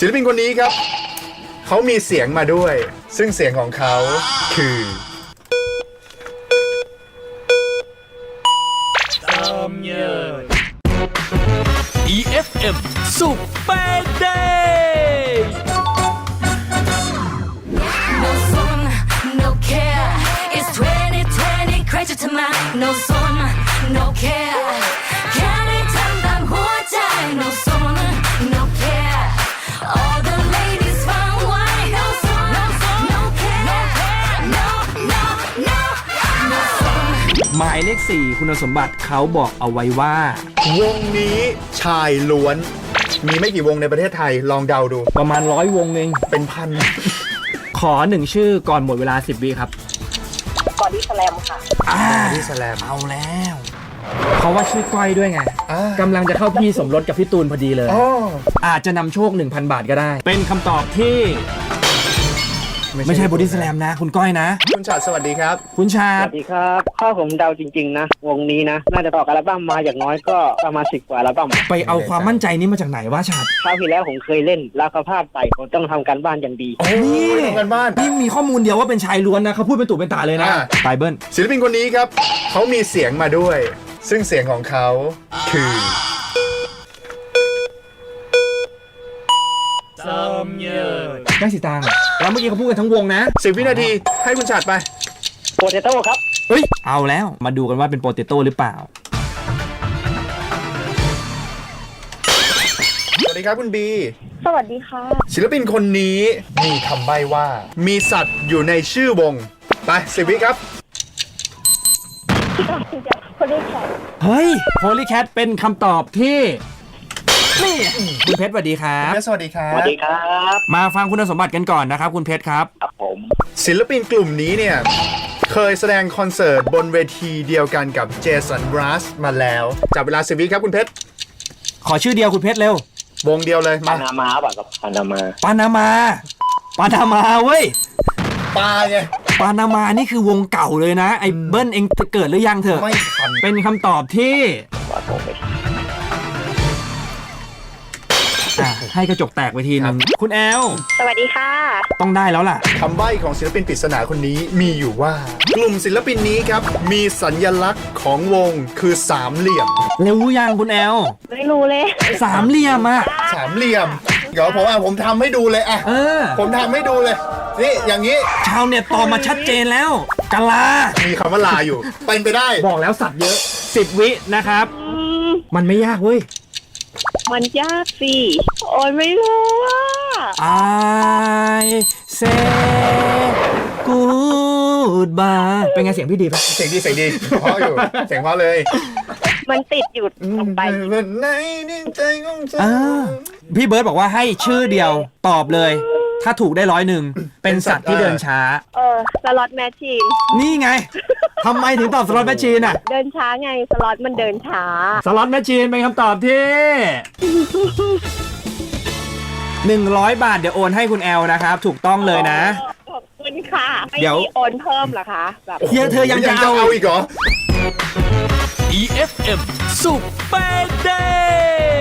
ศิลปินคนนี้ครับ เขามีเสียงมาด้วย ซึ่งเสียงของเขาคือ EFM Super Day No sun, no care. It's 2020, crazy tonight. No sun, no care. หมายเลข 4 คุณสมบัติเขาบอกเอาไว้ว่า วงนี้ชายล้วน มีไม่กี่วงในประเทศไทยลองเดาดู ประมาณร้อยวงเอง เป็นพัน ขอหนึ่งชื่อก่อนหมดเวลา 10วิครับบอดี้สแลมค่ะ อ่าที่แสลมเอาแล้ว เพราะว่าชื่อก้อยด้วยไงอ่า กำลังจะเข้าพี่สมรสกับพี่ตูนพอดีเลย อ๋ออาจจะนำโชค 1,000 บาทก็ได้ เป็นคำตอบที่ ไม่ใช่บอดี้สแลมนะ คุณก้อยนะ คุณชาติสวัสดีครับ คุณชาสดวัสดีครับถ้าผมเดาจริง ๆ นะ วงนี้นะ น่าจะต่ออัลบั้มมาอย่างน้อยก็ประมาณสิบกว่าอัลบั้มไปเอาความมั่นใจนี้มาจากไหนวะชาดคราวที่แล้วผมเคยเล่นแล้วเขาพลาดไปผมต้องทำการบ้านอย่างดีโอ้ยทำกันบ้าน นี่มีข้อมูลเดียวว่าเป็นชายล้วนนะเขาพูดเป็นตุเป็นตาเลยนะอ่า ไปเบิ้ลศิลปินคนนี้ครับ เขามีเสียงมาด้วย ซึ่งเสียงของเขาคือ ได้สิตางค์แล้วเมื่อกี้เขาพูดกันทั้งวงนะ10วินาทีให้คุณชาติไปโปเตโต้ครับ เฮ้ยเอาแล้วมาดูกันว่าเป็นโปเตโต้หรือเปล่า สวัสดีครับคุณบี สวัสดีค่ะ ศิลปินคนนี้มีคำใบ้ว่า มีสัตว์อยู่ในชื่อวง ไปสิวิครับ คนที่แข่งเฮ้ยโพลีแคทเป็นคำตอบที่ นี่คุณเพชรสวัสดีครับ สวัสดีครัสบวัสดีครับ มาฟังคุณสมบัติกันก่อนนะครับคุณเพชรครับ ครับผม ศิลปินกลุ่มนี้เนี่ย เคยแสดงคอนเสิร์ตบนเวทีเดียวกันกับเจสันบรัสมาแล้วจับเวลาสิวิครับคุณเพชร ขอชื่อเดียวคุณเพชรเร็ว วงเดียวเลยปามานามาป่ะครับปานามาปานามาปานามาเว้ยปลาไงปานามานี่คือวงเก่าเลยนะ ไอ้เบิ้ลเองเกิดหรือยังเถอะ ไม่ทัน เป็นคำตอบที่ อะให้กระจกแตกไปทีนึงคุณแอลสวัสดีค่ะ ต้องได้แล้วล่ะ คำใบ้ของศิลปินปริศนาคนนี้มีอยู่ว่า กลุ่มศิลปินนี้ครับ มีสัญลักษณ์ของวงคือสามเหลี่ยม เร็วยังคุณแอลไม่รู้เลยสามเหลี่ยมอะสามเหลี่ยม เดี๋ยวผมอะผมทำให้ดูเลยอะ เออ ผมทำให้ดูเลย นี่อย่างนี้ชาวเน็ตตอบมาชัดเจนแล้วกะลา มีคำว่าลาอยู่ เป็นไปได้ บอกแล้วสัตว์เยอะ 10 วินะครับมันไม่ยากเว้ย มันยากสิโอ้ยไม่รู้อะ I say goodbye เป็นไงเสียงพี่ดีปะเสียงดีเสียงดีเพราะอยู่เสียงเพราะเลยมันติดอยู่ลงไปวันไหนในใจของเธออ่าพี่เบิร์ดบอกว่าให้ชื่อเดียวตอบเลย ถ้าถูกได้ร้อยหนึ่งเป็นสัตว์ที่เดินช้า เออสล็อตแมชชีน นี่ไง ทำไมถึงตอบสล็อตแมชชีนอะเดินช้าไงสล็อตมันเดินช้า สล็อตแมชชีนเป็นคำตอบที่ 100 บาทเดี๋ยวโอนให้คุณแอลนะครับ ถูกต้องเลยนะ ขอบคุณค่ะไม่เดี๋ยว มีโอนเพิ่มเหรอคะแบบเฮียเธอยังจะเอาเอาอีกเหรอ EFM Super Day